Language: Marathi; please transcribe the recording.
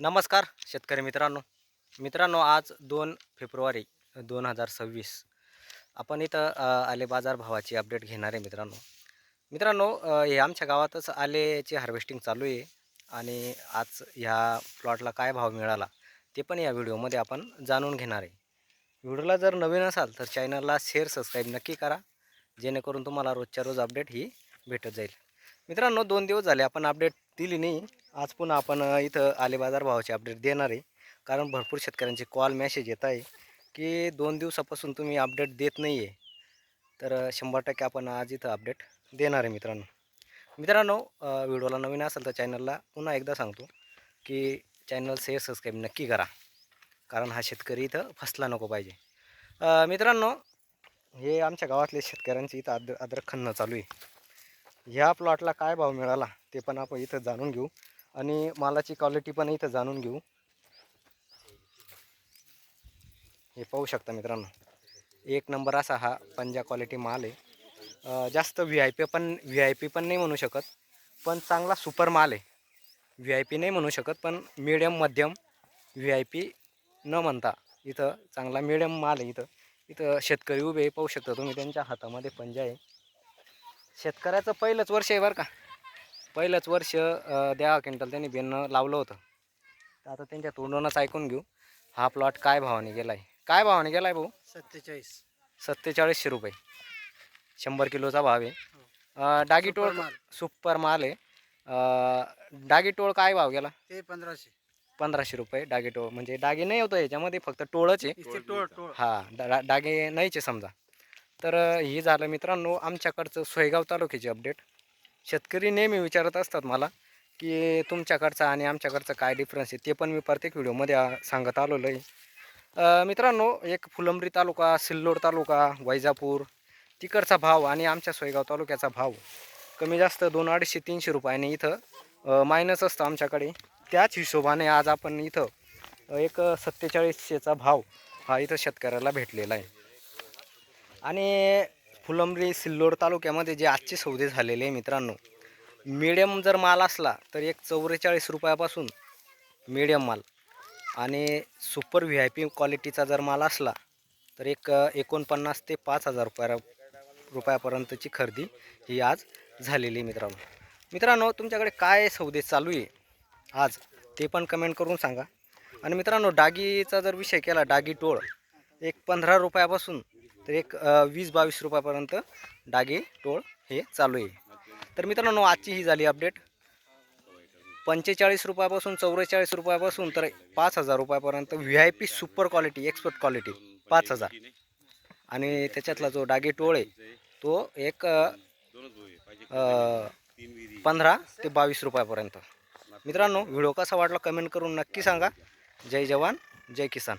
नमस्कार शेतकरी मित्रांनो. मित्रांनो आज दोन फेब्रुवारी दोन हजार सव्वीस. आपण इथं आले बाजार भावाची अपडेट घेणार आहे मित्रांनो. मित्रांनो हे आमच्या गावातच आलेची हार्वेस्टिंग चालू आहे आणि आज ह्या प्लॉटला काय भाव मिळाला ते पण या व्हिडिओमध्ये आपण जाणून घेणार आहे. व्हिडिओला जर नवीन असाल तर चॅनलला शेअर सबस्क्राईब नक्की करा जेणेकरून तुम्हाला रोजच्या रोज अपडेट ही भेटत जाईल. मित्रांनो दोन दिवस झाले आपण अपडेट दिली नाही. आज पुन्हा आपण इथं आले बाजार भावाचे अपडेट देणार आहे. कारण भरपूर शेतकऱ्यांचे कॉल मेसेज येत आहे की दोन दिवसापासून तुम्ही अपडेट देत नाही आहे तर शंभर टक्के आपण आज इथं अपडेट देणार आहे मित्रांनो. मित्रांनो व्हिडिओला नवीन असेल तर चॅनलला पुन्हा एकदा सांगतो की चॅनल शेअर सबस्क्राईब नक्की करा. कारण हा शेतकरी इथं फसला नको पाहिजे. मित्रांनो हे आमच्या गावातले शेतकऱ्यांचे इथं अद्र अद्रक खणणं चालू आहे. ह्या प्लॉटला काय भाव मिळाला ते पण आपण इथं जाणून घेऊ. आणि मालाची क्वालिटी पण इथं जाणून घेऊ. हे पाहू शकता मित्रांनो. एक नंबर असा हा पंजा क्वालिटी माल आहे. जास्त व्ही आय पी पण व्ही आय पी पण नाही म्हणू शकत पण चांगला सुपर माल आहे. व्ही आय पी नाही म्हणू शकत पण मिडियम मध्यम व्ही आय पी न म्हणता इथं चांगला मिडियम माल आहे इथं. इथं शेतकरी उभे पाहू शकता तुम्ही त्यांच्या हातामध्ये पंजा आहे. शेतकऱ्याचं पहिलंच वर्ष आहे बरं का. पहिलंच वर्ष द्या क्विंटल त्यांनी बियाणं लावलं होतं. तर आता त्यांच्या तोंडूनच ऐकून घेऊ हा प्लॉट काय भावाने गेला आहे काय भावाने गेला आहे भाऊ? सत्तेचाळीस. सत्तेचाळीसशे रुपये. शंभर किलोचा भाव आहे. अं, डागी टोळ सुपर माल. आहे. अं, डागी टोळ काय भाव गेला? ते पंधराशे. पंधराशे रुपये डागे टोळ. म्हणजे डागे नाही होतं याच्यामध्ये फक्त टोळच आहे. हा डा डागे नाहीचे समजा. तर हे ही झालं मित्रांनो आमच्याकडचं सोयगाव तालुक्याची अपडेट शेतकरी नेहमी विचारत असतात मला की तुमच्याकडचा आणि आमच्याकडचं काय डिफरन्स आहे ते पण मी प्रत्येक व्हिडिओमध्ये सांगत आलेलो आहे. मित्रांनो एक फुलंब्री तालुका सिल्लोड तालुका वैजापूर तिकडचा भाव आणि आमच्या सोयगाव तालुक्याचा भाव कमी जास्त दोन अडीचशे तीनशे रुपयाने इथं मायनस असतं आमच्याकडे. त्याच हिशोबाने आज आपण इथं एक सत्तेचाळीसशेचा भाव हा इथं शेतकऱ्याला भेटलेला आहे. आणि फुलंब्री सिल्लोड तालुक्यामध्ये जे आजचे सौदे झालेले आहे मित्रांनो मिडियम जर माल असला तर एक चौवेचाळीस रुपयापासून मिडियम माल. आणि सुपर व्ही आय पी क्वालिटीचा जर माल असला तर एक एकोणपन्नास ते पाच हजार रुपया रुपयापर्यंतची खरेदी ही आज झालेली आहे मित्रांनो. मित्रांनो तुमच्याकडे काय सौदे चालू आहे? आज ते पण कमेंट करून सांगा. आणि मित्रांनो डागीचा जर विषय केला डागी टोळ एक पंधरा रुपयापासून तर एक वीस बावीस रुपयापर्यंत डागे टोळ हे चालू आहे. तर मित्रांनो आजची ही झाली अपडेट पंचेचाळीस रुपयापासून चौवेचाळीस रुपयापासून तर पाच हजार रुपयापर्यंत V I P super quality expert quality पाच हजार. आणि त्याच्यातला जो डागे टोळ आहे तो एक पंधरा ते बावीस रुपयापर्यंत. मित्रांनो व्हिडिओ कसा वाटला कमेंट करून नक्की सांगा. जय जवान जय किसान.